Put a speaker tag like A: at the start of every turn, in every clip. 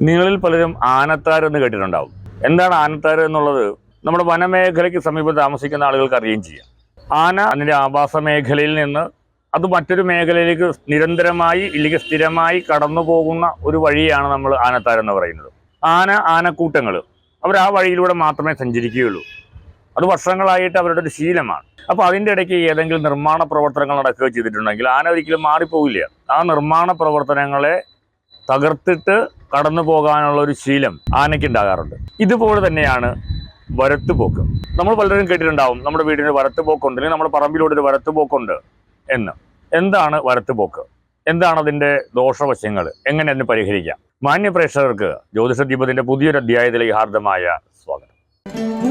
A: നിങ്ങളിൽ പലരും ആനത്താർ എന്ന് കേട്ടിട്ടുണ്ടാവും. എന്താണ് ആനത്താർ എന്നുള്ളത്? നമ്മുടെ വനമേഖലയ്ക്ക് സമീപം താമസിക്കുന്ന ആളുകൾക്ക് അറിയുകയും ചെയ്യാം. ആന അതിന്റെ ആവാസ മേഖലയിൽ നിന്ന് അത് മറ്റൊരു മേഖലയിലേക്ക് നിരന്തരമായി ഇല്ലെങ്കിൽ സ്ഥിരമായി കടന്നു പോകുന്ന ഒരു വഴിയാണ് നമ്മൾ ആനത്താർ എന്ന് പറയുന്നത്. ആന ആനക്കൂട്ടങ്ങൾ. അവർ ആ വഴിയിലൂടെ മാത്രമേ സഞ്ചരിക്കുകയുള്ളൂ. അത് വർഷങ്ങളായിട്ട് അവരുടെ ഒരു ശീലമാണ്. അപ്പോൾ അതിന്റെ ഇടയ്ക്ക് ഏതെങ്കിലും നിർമ്മാണ പ്രവർത്തനങ്ങൾ നടക്കുകയോ ചെയ്തിട്ടുണ്ടെങ്കിൽ ആന ഒരിക്കലും മാറിപ്പോവില്ല. ആ നിർമ്മാണ പ്രവർത്തനങ്ങളെ തകർത്തിട്ട് കടന്നു പോകാനുള്ള ഒരു ശീലം ആനയ്ക്ക് ഉണ്ടാകാറുണ്ട്. ഇതുപോലെ തന്നെയാണ് വരത്തുപോക്ക്. നമ്മൾ പലരും കേട്ടിട്ടുണ്ടാവും നമ്മുടെ വീടിന് വരത്തുപോക്കുണ്ട് അല്ലെങ്കിൽ നമ്മുടെ പറമ്പിലൂടെ ഒരു വരത്തുപോക്കുണ്ട് എന്ന്. എന്താണ് വരത്തുപോക്ക്? എന്താണ് അതിന്റെ ദോഷവശങ്ങൾ? എങ്ങനെ അതിന് പരിഹരിക്കാം? മാന്യ പ്രേക്ഷകർക്ക് ജ്യോതിഷ ദീപത്തിന്റെ പുതിയൊരു അധ്യായത്തിലേക്ക് ഹാർദമായ സ്വാഗതം.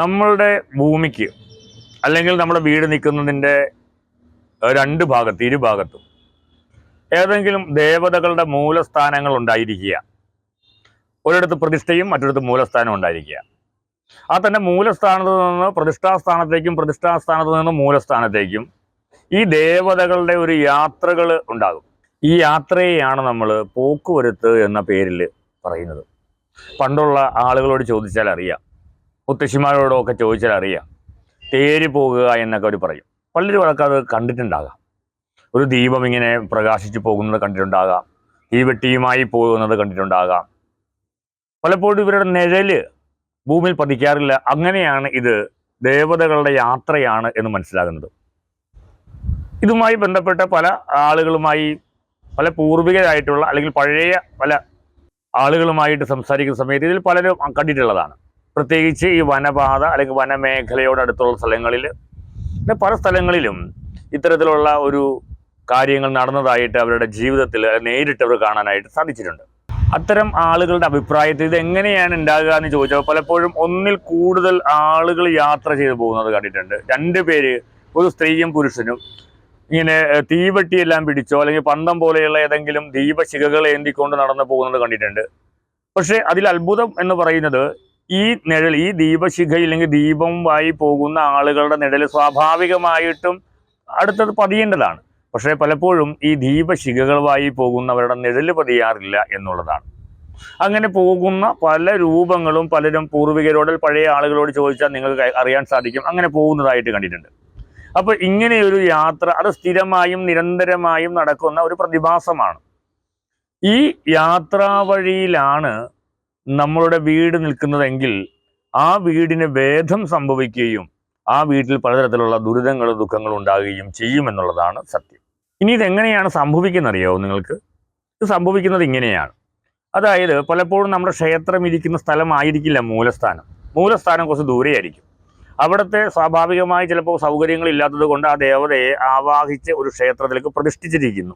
A: നമ്മളുടെ ഭൂമിക്ക് അല്ലെങ്കിൽ നമ്മുടെ വീട് നിൽക്കുന്നതിന്റെ രണ്ട് ഭാഗത്ത് ഇരുഭാഗത്തും ഏതെങ്കിലും ദേവതകളുടെ മൂലസ്ഥാനങ്ങൾ ഉണ്ടായിരിക്കുക. ഒരിടത്ത് പ്രതിഷ്ഠയും മറ്റൊരിടത്ത് മൂലസ്ഥാനം ഉണ്ടായിരിക്കുക. ആ തന്നെ മൂലസ്ഥാനത്ത് നിന്ന് പ്രതിഷ്ഠാസ്ഥാനത്തേക്കും പ്രതിഷ്ഠാസ്ഥാനത്ത് നിന്ന് മൂലസ്ഥാനത്തേക്കും ഈ ദേവതകളുടെ ഒരു യാത്രകൾ ഉണ്ടാകും. ഈ യാത്രയെയാണ് നമ്മൾ പോക്കുവരുത്ത് എന്ന പേരിൽ പറയുന്നത്. പണ്ടുള്ള ആളുകളോട് ചോദിച്ചാൽ അറിയാം. മുത്തശ്ശിമാരോടൊക്കെ ചോദിച്ചാൽ അറിയാം തേര് പോകുക എന്നൊക്കെ അവർ പറയും. അതൊക്കെ അത് കണ്ടിട്ടുണ്ടാകാം. ഒരു ദീപം ഇങ്ങനെ പ്രകാശിച്ചു പോകുന്നത് കണ്ടിട്ടുണ്ടാകാം. തീവെട്ടിയുമായി പോകുന്നത് കണ്ടിട്ടുണ്ടാകാം. പലപ്പോഴും ഇവരുടെ നിഴൽ ഭൂമിയിൽ പതിക്കാറില്ല. അങ്ങനെയാണ് ഇത് ദേവതകളുടെ യാത്രയാണ് എന്ന് മനസ്സിലാകുന്നത്. ഇതുമായി ബന്ധപ്പെട്ട പല ആളുകളുമായി പല പൂർവികരായിട്ടുള്ള അല്ലെങ്കിൽ പഴയ പല ആളുകളുമായിട്ട് സംസാരിക്കുന്ന സമയത്ത് ഇതിൽ പലരും കണ്ടിട്ടുള്ളതാണ്. പ്രത്യേകിച്ച് ഈ വനപാത അല്ലെങ്കിൽ വനമേഖലയോടടുത്തുള്ള സ്ഥലങ്ങളിൽ പിന്നെ പല സ്ഥലങ്ങളിലും ഇത്തരത്തിലുള്ള ഒരു കാര്യങ്ങൾ നടന്നതായിട്ട് അവരുടെ ജീവിതത്തിൽ നേരിട്ട് അവർ കാണാനായിട്ട് സാധിച്ചിട്ടുണ്ട്. അത്തരം ആളുകളുടെ അഭിപ്രായത്തിൽ ഇത് എങ്ങനെയാണ് ഉണ്ടാകുക എന്ന് ചോദിച്ചാൽ പലപ്പോഴും ഒന്നിൽ കൂടുതൽ ആളുകൾ യാത്ര ചെയ്തു പോകുന്നത് കണ്ടിട്ടുണ്ട്. രണ്ട് പേര് ഒരു സ്ത്രീയും പുരുഷനും ഇങ്ങനെ തീവട്ടിയെല്ലാം പിടിച്ചോ അല്ലെങ്കിൽ പന്തം പോലെയുള്ള ഏതെങ്കിലും ദീപശിഖകൾ ഏന്തിക്കൊണ്ട് നടന്നു പോകുന്നത് കണ്ടിട്ടുണ്ട്. പക്ഷേ അതിൽ അത്ഭുതം എന്ന് പറയുന്നത് ഈ നിഴൽ ഈ ദീപശിഖ ഇല്ലെങ്കിൽ ദീപവുമായി പോകുന്ന ആളുകളുടെ നിഴൽ സ്വാഭാവികമായിട്ടും അടുത്തത് പതിയേണ്ടതാണ്. പക്ഷേ പലപ്പോഴും ഈ ദീപശിഖകളുമായി പോകുന്നവരുടെ നിഴൽ പതിയാറില്ല എന്നുള്ളതാണ്. അങ്ങനെ പോകുന്ന പല രൂപങ്ങളും പലരും പൂർവികരോട് പഴയ ആളുകളോട് ചോദിച്ചാൽ നിങ്ങൾക്ക് അറിയാൻ സാധിക്കും. അങ്ങനെ പോകുന്നതായിട്ട് കണ്ടിട്ടുണ്ട്. അപ്പോൾ ഇങ്ങനെയൊരു യാത്ര അത് സ്ഥിരമായും നിരന്തരമായും നടക്കുന്ന ഒരു പ്രതിഭാസമാണ്. ഈ യാത്രാ വഴിയിലാണ് നമ്മളുടെ വീട് നിൽക്കുന്നതെങ്കിൽ ആ വീടിന് ഭേദം സംഭവിക്കുകയും ആ വീട്ടിൽ പലതരത്തിലുള്ള ദുരിതങ്ങളും ദുഃഖങ്ങളും ഉണ്ടാകുകയും ചെയ്യുമെന്നുള്ളതാണ് സത്യം. ഇനി ഇതെങ്ങനെയാണ് സംഭവിക്കുന്നത് അറിയാവോ നിങ്ങൾക്ക്? ഇത് സംഭവിക്കുന്നത് ഇങ്ങനെയാണ്. അതായത് പലപ്പോഴും നമ്മുടെ ക്ഷേത്രം ഇരിക്കുന്ന സ്ഥലമായിരിക്കില്ല മൂലസ്ഥാനം. മൂലസ്ഥാനം കുറച്ച് ദൂരെയായിരിക്കും. അവിടുത്തെ സ്വാഭാവികമായി ചിലപ്പോൾ സൗകര്യങ്ങളില്ലാത്തത് കൊണ്ട് ആ ദേവതയെ ആവാഹിച്ച് ഒരു ക്ഷേത്രത്തിലേക്ക് പ്രതിഷ്ഠിച്ചിരിക്കുന്നു.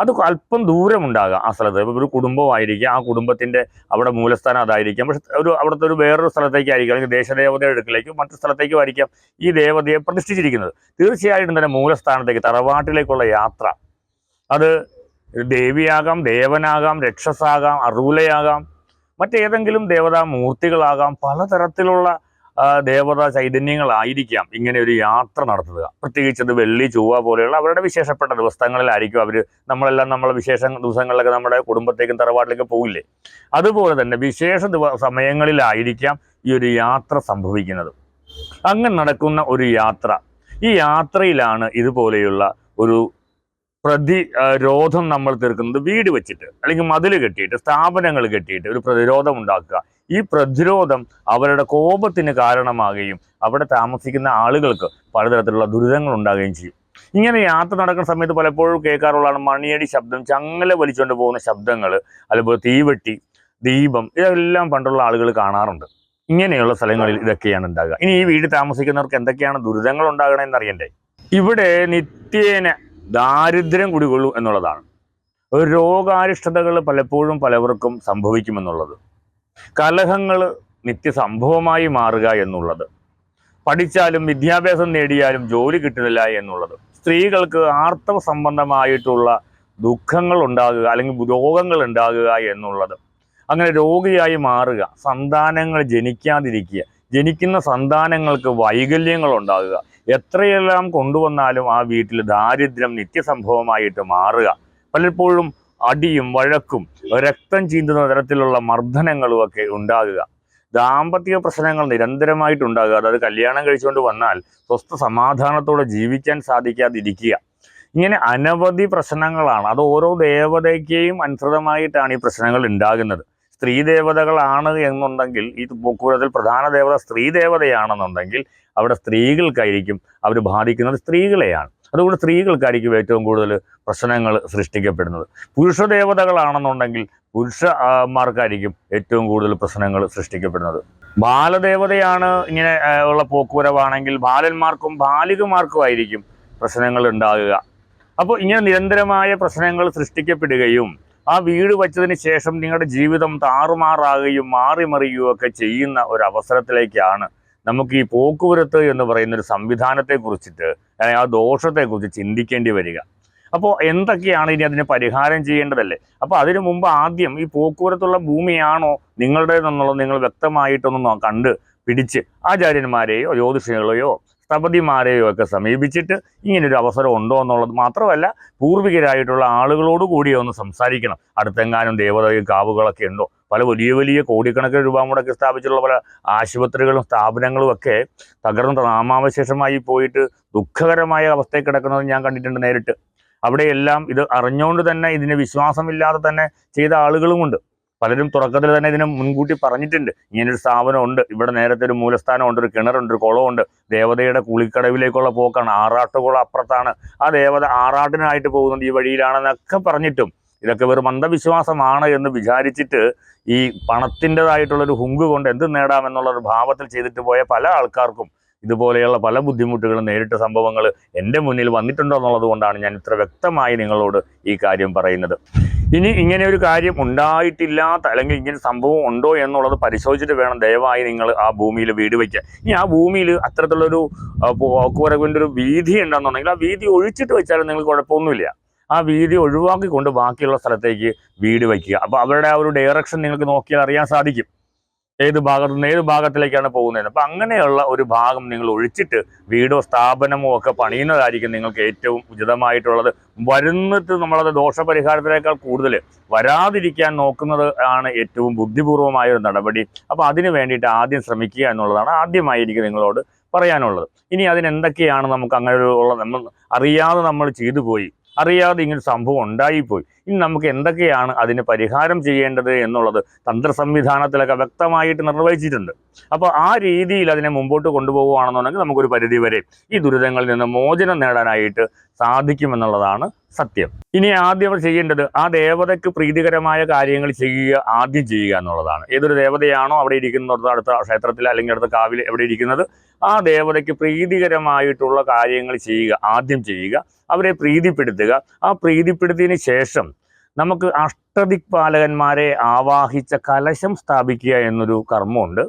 A: അത് അല്പം ദൂരമുണ്ടാകാം ആ സ്ഥലത്ത്. ഇപ്പോൾ ഒരു കുടുംബമായിരിക്കാം. ആ കുടുംബത്തിന്റെ അവിടെ മൂലസ്ഥാനം അതായിരിക്കാം. പക്ഷെ ഒരു അവിടുത്തെ ഒരു വേറൊരു സ്ഥലത്തേക്കായിരിക്കും അല്ലെങ്കിൽ ദേശദേവതയുടെ അടുക്കിലേക്കും മറ്റു സ്ഥലത്തേക്കും ആയിരിക്കാം ഈ ദേവതയെ പ്രതിഷ്ഠിച്ചിരിക്കുന്നത്. തീർച്ചയായിട്ടും തന്നെ മൂലസ്ഥാനത്തേക്ക് തറവാട്ടിലേക്കുള്ള യാത്ര. അത് ദേവിയാകാം ദേവനാകാം രക്ഷസാകാം അറൂലയാകാം മറ്റേതെങ്കിലും ദേവതാ മൂർത്തികളാകാം പലതരത്തിലുള്ള ദേവതാ ചൈതന്യങ്ങളായിരിക്കാം ഇങ്ങനെ ഒരു യാത്ര നടത്തുക. പ്രത്യേകിച്ച് അത് വെള്ളി ചൊവ്വ പോലെയുള്ള അവരുടെ വിശേഷപ്പെട്ട ദിവസങ്ങളിലായിരിക്കും അവർ നമ്മളെല്ലാം നമ്മളെ വിശേഷ ദിവസങ്ങളിലൊക്കെ നമ്മുടെ കുടുംബത്തേക്കും തറവാട്ടിലേക്കും പോകില്ലേ അതുപോലെ തന്നെ വിശേഷ ദിവ സമയങ്ങളിലായിരിക്കാം ഈ ഒരു യാത്ര സംഭവിക്കുന്നത്. അങ്ങനെ നടക്കുന്ന ഒരു യാത്ര. ഈ യാത്രയിലാണ് ഇതുപോലെയുള്ള ഒരു പ്രതിരോധം നമ്മൾ തീർക്കുന്നത്. വീട് വെച്ചിട്ട് അല്ലെങ്കിൽ മതിൽ കെട്ടിയിട്ട് സ്ഥാപനങ്ങൾ കെട്ടിയിട്ട് ഒരു പ്രതിരോധം ഉണ്ടാക്കുക. ഈ പ്രതിരോധം അവരുടെ കോപത്തിന് കാരണമാകുകയും അവിടെ താമസിക്കുന്ന ആളുകൾക്ക് പലതരത്തിലുള്ള ദുരിതങ്ങൾ ഉണ്ടാകുകയും ചെയ്യും. ഇങ്ങനെ യാത്ര നടക്കുന്ന സമയത്ത് പലപ്പോഴും കേൾക്കാറുള്ളതാണ് മണിയടി ശബ്ദം ചങ്ങല വലിച്ചുകൊണ്ട് പോകുന്ന ശബ്ദങ്ങൾ അതുപോലെ തീവെട്ടി ദീപം ഇതെല്ലാം പണ്ടുള്ള ആളുകൾ കാണാറുണ്ട്. ഇങ്ങനെയുള്ള സ്ഥലങ്ങളിൽ ഇതൊക്കെയാണ് ഉണ്ടാകുക. ഇനി ഈ വീട് താമസിക്കുന്നവർക്ക് എന്തൊക്കെയാണ് ദുരിതങ്ങൾ ഉണ്ടാകണമെന്ന് അറിയണ്ടേ ഇവിടെ നിത്യേന ദാരിദ്ര്യം കുടികൊള്ളൂ എന്നുള്ളതാണ്. ഒരു രോഗാരിഷ്ടതകൾ പലപ്പോഴും പലവർക്കും സംഭവിക്കുമെന്നുള്ളത്. കലഹങ്ങൾ നിത്യസംഭവമായി മാറുക എന്നുള്ളത്. പഠിച്ചാലും വിദ്യാഭ്യാസം നേടിയാലും ജോലി കിട്ടുന്നില്ല എന്നുള്ളത്. സ്ത്രീകൾക്ക് ആർത്തവ സംബന്ധമായിട്ടുള്ള ദുഃഖങ്ങൾ ഉണ്ടാകുക അല്ലെങ്കിൽ രോഗങ്ങൾ ഉണ്ടാകുക എന്നുള്ളത്. അങ്ങനെ രോഗിയായി മാറുക സന്താനങ്ങൾ ജനിക്കാതിരിക്കുക ജനിക്കുന്ന സന്താനങ്ങൾക്ക് വൈകല്യങ്ങൾ ഉണ്ടാകുക എത്രയെല്ലാം കൊണ്ടുവന്നാലും ആ വീട്ടിൽ ദാരിദ്ര്യം നിത്യസംഭവമായിട്ട് മാറുക. പലപ്പോഴും അടിയും വഴക്കും രക്തം ചീന്തുന്ന തരത്തിലുള്ള മർദ്ദനങ്ങളും ഒക്കെ ഉണ്ടാകുക. ദാമ്പത്യ പ്രശ്നങ്ങൾ നിരന്തരമായിട്ട് ഉണ്ടാകുക. അതായത് കല്യാണം കഴിച്ചുകൊണ്ട് വന്നാൽ സ്വസ്ഥ സമാധാനത്തോടെ ജീവിക്കാൻ സാധിക്കാതിരിക്കുക. ഇങ്ങനെ അനവധി പ്രശ്നങ്ങളാണ്. അത് ഓരോ ദേവതയ്ക്കെയും അനുസൃതമായിട്ടാണ് ഈ പ്രശ്നങ്ങൾ ഉണ്ടാകുന്നത്. സ്ത്രീ ദേവതകളാണ് എന്നുണ്ടെങ്കിൽ ഈ പോക്കുവരത്തിൽ പ്രധാന ദേവത സ്ത്രീ ദേവതയാണെന്നുണ്ടെങ്കിൽ അവിടെ സ്ത്രീകൾക്കായിരിക്കും അവർ ബാധിക്കുന്നത് സ്ത്രീകളെയാണ്. അതുകൊണ്ട് സ്ത്രീകൾക്കായിരിക്കും ഏറ്റവും കൂടുതൽ പ്രശ്നങ്ങൾ സൃഷ്ടിക്കപ്പെടുന്നത്. പുരുഷ ദേവതകളാണെന്നുണ്ടെങ്കിൽ പുരുഷന്മാർക്കായിരിക്കും ഏറ്റവും കൂടുതൽ പ്രശ്നങ്ങൾ സൃഷ്ടിക്കപ്പെടുന്നത്. ബാലദേവതയാണ് ഇങ്ങനെ ഉള്ള പോക്കുവരവാണെങ്കിൽ ബാലന്മാർക്കും ബാലികമാർക്കും ആയിരിക്കും പ്രശ്നങ്ങൾ ഉണ്ടാകുക. അപ്പോൾ ഇങ്ങനെ നിരന്തരമായ പ്രശ്നങ്ങൾ സൃഷ്ടിക്കപ്പെടുകയും ആ വീട് വച്ചതിന് ശേഷം നിങ്ങളുടെ ജീവിതം താറുമാറാകുകയും മാറിമറിയുകയും ഒക്കെ ചെയ്യുന്ന ഒരു അവസരത്തിലേക്കാണ് നമുക്ക് ഈ പോക്കുവരത്ത് എന്ന് പറയുന്ന ഒരു സംവിധാനത്തെ കുറിച്ചിട്ട് അല്ലെങ്കിൽ ആ ദോഷത്തെക്കുറിച്ച് ചിന്തിക്കേണ്ടി വരിക. അപ്പോൾ എന്തൊക്കെയാണ് ഇനി അതിന് പരിഹാരം ചെയ്യേണ്ടതല്ലേ? അപ്പോൾ അതിനു മുമ്പ് ആദ്യം ഈ പോക്കുവരത്തുള്ള ഭൂമിയാണോ നിങ്ങളുടേതെന്നുള്ളത് നിങ്ങൾ വ്യക്തമായിട്ടൊന്ന് കണ്ട് പിടിച്ച് ആചാര്യന്മാരെയോ ജ്യോതിഷികളെയോ സ്ഥപതിമാരെയോ ഒക്കെ സമീപിച്ചിട്ട് ഇങ്ങനൊരു അവസരം ഉണ്ടോ എന്നുള്ളത് മാത്രമല്ല പൂർവികരായിട്ടുള്ള ആളുകളോട് കൂടി ഒന്ന് സംസാരിക്കണം. അടുത്തെങ്ങാനും ദേവതയും കാവുകളൊക്കെ ഉണ്ടോ? പല വലിയ വലിയ കോടിക്കണക്കിന് രൂപ മുടക്കി സ്ഥാപിച്ചിട്ടുള്ള പല ആശുപത്രികളും സ്ഥാപനങ്ങളും ഒക്കെ തകർന്ന് നാമാവശേഷമായി പോയിട്ട് ദുഃഖകരമായ അവസ്ഥയിൽ കിടക്കുന്നത് ഞാൻ കണ്ടിട്ടുണ്ട് നേരിട്ട്. അവിടെയെല്ലാം ഇത് അറിഞ്ഞുകൊണ്ട് തന്നെ ഇതിന് വിശ്വാസമില്ലാതെ തന്നെ ചെയ്ത ആളുകളുമുണ്ട്. പലരും തുടക്കത്തിൽ തന്നെ ഇതിനെ മുൻകൂട്ടി പറഞ്ഞിട്ടുണ്ട്. ഇങ്ങനൊരു സ്ഥാപനം ഉണ്ട് ഇവിടെ നേരത്തെ ഒരു മൂലസ്ഥാനം ഉണ്ട് ഒരു കിണറുണ്ട് ഒരു കുളമുണ്ട്. ദേവതയുടെ കുളിക്കടവിലേക്കുള്ള പോക്കാണ്. ആറാട്ടുകുളം അപ്പുറത്താണ്. ആ ദേവത ആറാട്ടിനായിട്ട് പോകുന്നത് ഈ വഴിയിലാണെന്നൊക്കെ പറഞ്ഞിട്ടും. ഇതൊക്കെ വെറും അന്ധവിശ്വാസമാണ് എന്ന് വിചാരിച്ചിട്ട് ഈ പണത്തിന്റെതായിട്ടുള്ളൊരു ഹുങ്ക് കൊണ്ട് എന്ത് നേടാമെന്നുള്ളൊരു ഭാവത്തിൽ ചെയ്തിട്ട് പോയ പല ആൾക്കാർക്കും ഇതുപോലെയുള്ള പല ബുദ്ധിമുട്ടുകളും നേരിട്ട സംഭവങ്ങൾ എന്റെ മുന്നിൽ വന്നിട്ടുണ്ടോ എന്നുള്ളത് കൊണ്ടാണ് ഞാൻ ഇത്ര വ്യക്തമായി നിങ്ങളോട് ഈ കാര്യം പറയുന്നത്. ഇനി ഇങ്ങനെ ഒരു കാര്യം ഉണ്ടായിട്ടില്ലാത്ത അല്ലെങ്കിൽ ഇങ്ങനെ സംഭവം ഉണ്ടോ എന്നുള്ളത് പരിശോധിച്ചിട്ട് വേണം ദയവായി നിങ്ങൾ ആ ഭൂമിയിൽ വീട് വയ്ക്കുക ഇനി ആ ഭൂമിയിൽ അത്തരത്തിലുള്ളൊരു പോക്കുവരവിന്റെ ഒരു വീതി ഉണ്ടെന്നുണ്ടെങ്കിൽ ആ വീതി ഒഴിച്ചിട്ട് വെച്ചാലും നിങ്ങൾ കുഴപ്പമൊന്നുമില്ല. ആ വീതി ഒഴിവാക്കിക്കൊണ്ട് ബാക്കിയുള്ള സ്ഥലത്തേക്ക് വീട് വയ്ക്കുക. അപ്പോൾ അവരുടെ ആ ഒരു ഡയറക്ഷൻ നിങ്ങൾക്ക് നോക്കിയാൽ അറിയാൻ സാധിക്കും. ഏത് ഭാഗത്തു നിന്ന് ഏത് ഭാഗത്തിലേക്കാണ് പോകുന്നത് അപ്പം അങ്ങനെയുള്ള ഒരു ഭാഗം നിങ്ങൾ ഒഴിച്ചിട്ട് വീടോ സ്ഥാപനമോ ഒക്കെ പണിയുന്നതായിരിക്കും നിങ്ങൾക്ക് ഏറ്റവും ഉചിതമായിട്ടുള്ളത്. വരുന്നിട്ട് നമ്മളത് ദോഷപരിഹാരത്തിനേക്കാൾ കൂടുതൽ വരാതിരിക്കാൻ നോക്കുന്നത് ആണ് ഏറ്റവും ബുദ്ധിപൂർവമായ ഒരു നടപടി. അപ്പോൾ അതിന് വേണ്ടിയിട്ട് ആദ്യം ശ്രമിക്കുക എന്നുള്ളതാണ് ആദ്യമായി എനിക്ക് നിങ്ങളോട് പറയാനുള്ളത്. ഇനി അതിനെന്തൊക്കെയാണ് നമുക്ക് അങ്ങനെ ഉള്ള നമ്മൾ അറിയാതെ നമ്മൾ ചെയ്തു പോയി. അറിയാതെ ഇങ്ങനെ സംഭവം ഉണ്ടായിപ്പോയി. ഇനി നമുക്ക് എന്തൊക്കെയാണ് അതിന് പരിഹാരം ചെയ്യേണ്ടത് എന്നുള്ളത് തന്ത്ര സംവിധാനത്തിലൊക്കെ വ്യക്തമായിട്ട് നിർവഹിച്ചിട്ടുണ്ട്. അപ്പോൾ ആ രീതിയിൽ അതിനെ മുമ്പോട്ട് കൊണ്ടുപോകുകയാണെന്നുണ്ടെങ്കിൽ നമുക്കൊരു പരിധിവരെ ഈ ദുരിതങ്ങളിൽ നിന്ന് മോചനം നേടാനായിട്ട് സാധിക്കുമെന്നുള്ളതാണ് സത്യം. ഇനി ആദ്യം ചെയ്യേണ്ടത് ആ ദേവതയ്ക്ക് പ്രീതികരമായ കാര്യങ്ങൾ ചെയ്യുക ആദ്യം ചെയ്യുക എന്നുള്ളതാണ്. ഏതൊരു ദേവതയാണോ അവിടെ ഇരിക്കുന്നിടത്ത് അടുത്ത ക്ഷേത്രത്തിൽ അല്ലെങ്കിൽ അടുത്ത കാവിൽ എവിടെ ഇരിക്കുന്നത് ആ ദേവതയ്ക്ക് പ്രീതികരമായിട്ടുള്ള കാര്യങ്ങൾ ചെയ്യുക ആദ്യം ചെയ്യുക അവരെ പ്രീതിപ്പെടുത്തുക. ആ പ്രീതിപ്പെടുത്തിയതിന് ശേഷം നമുക്ക് അഷ്ടദിക്പാലകന്മാരെ ആവാഹിച്ച കലശം സ്ഥാപിക്കുക എന്നൊരു കർമ്മമുണ്ട്.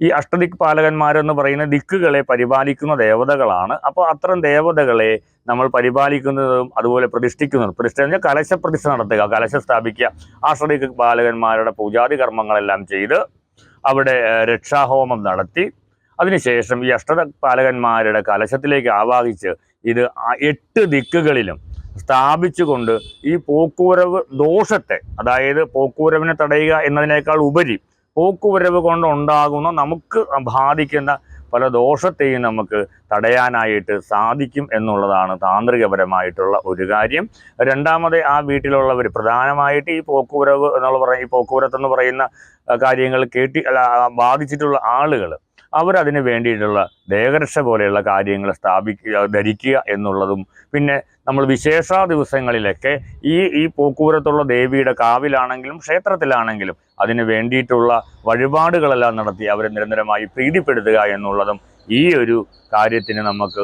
A: ഈ അഷ്ടദിക്പാലകന്മാരെന്ന് പറയുന്ന ദിക്കുകളെ പരിപാലിക്കുന്ന ദേവതകളാണ്. അപ്പോൾ അത്തരം ദേവതകളെ നമ്മൾ പരിപാലിക്കുന്നതും അതുപോലെ പ്രതിഷ്ഠിക്കുന്നതും പ്രതിഷ്ഠ എന്ന് കലശ പ്രതിഷ്ഠ നടത്തുക കലശ സ്ഥാപിക്കുക അഷ്ടദിക്പാലകന്മാരുടെ പൂജാതി കർമ്മങ്ങളെല്ലാം ചെയ്ത് അവിടെ രക്ഷാഹോമം നടത്തി. അതിനുശേഷം ഈ അഷ്ടപാലകന്മാരുടെ കലശത്തിലേക്ക് ആവാഹിച്ച് ഇത് എട്ട് ദിക്കുകളിലും സ്ഥാപിച്ചുകൊണ്ട് ഈ പോക്കുവരവ് ദോഷത്തെ അതായത് പോക്കുവരവിനെ തടയുക എന്നതിനേക്കാൾ ഉപരി പോക്കുവരവ് കൊണ്ടുണ്ടാകുന്ന നമുക്ക് ബാധിക്കുന്ന പല ദോഷത്തെയും നമുക്ക് തടയാനായിട്ട് സാധിക്കും എന്നുള്ളതാണ് താന്ത്രികപരമായിട്ടുള്ള ഒരു കാര്യം. രണ്ടാമത് ആ വീട്ടിലുള്ളവർ പ്രധാനമായിട്ട് ഈ പോക്കുവരവ് എന്നുള്ള പറയുന്ന ഈ പോക്കുവരത്ത് എന്ന് പറയുന്ന കാര്യങ്ങൾ കേട്ടി ബാധിച്ചിട്ടുള്ള ആളുകൾ അവരതിന് വേണ്ടിയിട്ടുള്ള ദേഹരക്ഷ പോലെയുള്ള കാര്യങ്ങൾ സ്ഥാപിക്കുക ധരിക്കുക എന്നുള്ളതും പിന്നെ നമ്മൾ വിശേഷ ദിവസങ്ങളിലൊക്കെ ഈ ഈ പൂക്കൂരത്തുള്ള ദേവിയുടെ കാവിലാണെങ്കിലും ക്ഷേത്രത്തിലാണെങ്കിലും അതിന് വേണ്ടിയിട്ടുള്ള വഴിപാടുകളെല്ലാം നടത്തി അവരെ നിരന്തരമായി പ്രീതിപ്പെടുത്തുക എന്നുള്ളതും ഈ ഒരു കാര്യത്തിന് നമുക്ക്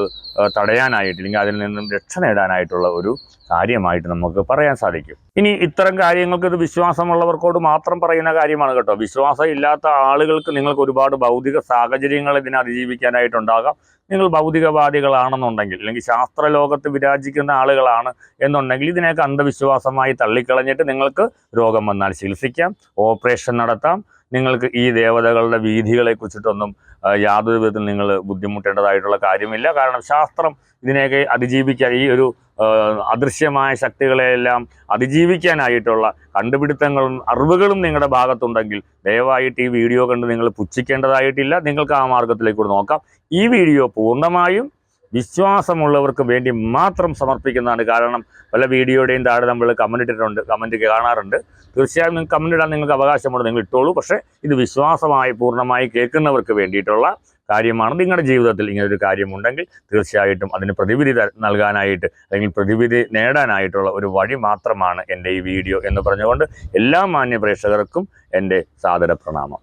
A: തടയാനായിട്ട് അല്ലെങ്കിൽ അതിൽ നിന്നും രക്ഷ നേടാനായിട്ടുള്ള ഒരു കാര്യമായിട്ട് നമുക്ക് പറയാൻ സാധിക്കും. ഇനി ഇത്തരം കാര്യങ്ങൾക്ക് ഇത് വിശ്വാസമുള്ളവർക്കോട് മാത്രം പറയുന്ന കാര്യമാണ് കേട്ടോ. വിശ്വാസം ഇല്ലാത്ത ആളുകൾക്ക് നിങ്ങൾക്ക് ഒരുപാട് ഭൗതിക സാഹചര്യങ്ങൾ ഇതിനെ അതിജീവിക്കാനായിട്ടുണ്ടാകാം നിങ്ങൾ ഭൗതികവാദികളാണെന്നുണ്ടെങ്കിൽ അല്ലെങ്കിൽ ശാസ്ത്രലോകത്ത് വിരാജിക്കുന്ന ആളുകളാണ് എന്നുണ്ടെങ്കിൽ ഇതിനെയൊക്കെ അന്ധവിശ്വാസമായി തള്ളിക്കളഞ്ഞിട്ട് നിങ്ങൾക്ക് രോഗം വന്നാൽ ചികിത്സിക്കാം ഓപ്പറേഷൻ നടത്താം നിങ്ങൾക്ക് ഈ ദേവതകളുടെ വീഥികളെ കുറിച്ചിട്ടൊന്നും യാതൊരു വിധത്തിൽ നിങ്ങൾ ബുദ്ധിമുട്ടേണ്ടതായിട്ടുള്ള കാര്യമില്ല. കാരണം ശാസ്ത്രം ഇതിനെയൊക്കെ അതിജീവിക്കാൻ ഈ ഒരു അദൃശ്യമായ ശക്തികളെയെല്ലാം അതിജീവിക്കാനായിട്ടുള്ള കണ്ടുപിടുത്തങ്ങളും അറിവുകളും നിങ്ങളുടെ ഭാഗത്തുണ്ടെങ്കിൽ ദയവായിട്ട് ഈ വീഡിയോ കണ്ട് നിങ്ങൾ പുച്ഛിക്കേണ്ടതായിട്ടില്ല. നിങ്ങൾക്ക് ആ മാർഗത്തിലേക്ക് കൂടി നോക്കാം. ഈ വീഡിയോ പൂർണമായും വിശ്വാസമുള്ളവർക്ക് വേണ്ടി മാത്രം സമർപ്പിക്കുന്നതാണ് കാരണം പല വീഡിയോയുടെയും താഴെ നമ്മൾ കമന്റ് ഇട്ടിട്ടുണ്ട് കമന്റ് കാണാറുണ്ട്. തീർച്ചയായും നിങ്ങൾക്ക് കമന്റ് ഇടാൻ നിങ്ങൾക്ക് അവകാശമുണ്ട് നിങ്ങൾ ഇട്ടോളൂ. പക്ഷേ ഇത് വിശ്വാസമായി പൂർണമായി കേൾക്കുന്നവർക്ക് വേണ്ടിയിട്ടുള്ള കാര്യമാണ് നിങ്ങളുടെ ജീവിതത്തിൽ ഇങ്ങനൊരു കാര്യമുണ്ടെങ്കിൽ തീർച്ചയായിട്ടും അതിന് പ്രതിവിധി നൽകാനായിട്ട് അല്ലെങ്കിൽ പ്രതിവിധി നേടാനായിട്ടുള്ള ഒരു വഴി മാത്രമാണ് എന്റെ ഈ വീഡിയോ എന്ന് പറഞ്ഞുകൊണ്ട് എല്ലാ മാന്യ പ്രേക്ഷകർക്കും എന്റെ സാദര പ്രണാമം